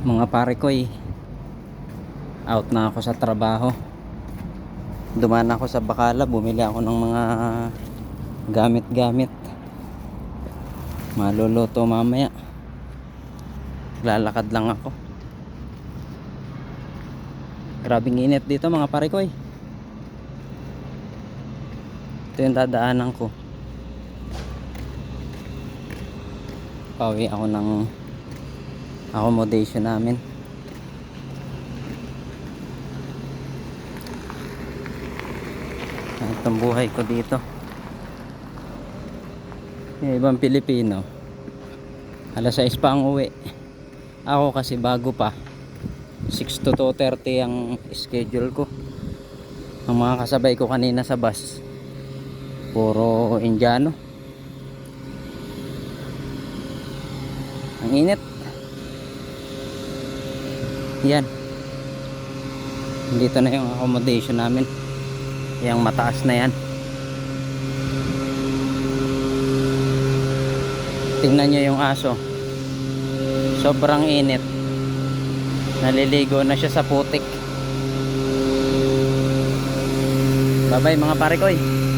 mga pare ko eh. Out na ako sa trabaho. Dumaan ako sa Bakala bumili ako ng mga gamit-gamit. Maluluto mamaya. Lalakad lang ako. Grabing init dito mga pare ko eh. Ito yung dadaanan ko. Pauwi ako ng accommodation namin. Itong buhay ko dito. Yung ibang Pilipino alas 6 pa ang uwi. Ako kasi bago pa. 6 to 2.30 ang schedule ko. Ang mga kasabay ko kanina sa bus puro Indiano. Ang init yan. Dito na yung accommodation namin. Yung mataas na yan. Tingnan nyo yung aso. Sobrang init. Naliligo na siya sa putik. Bye bye mga pare ko eh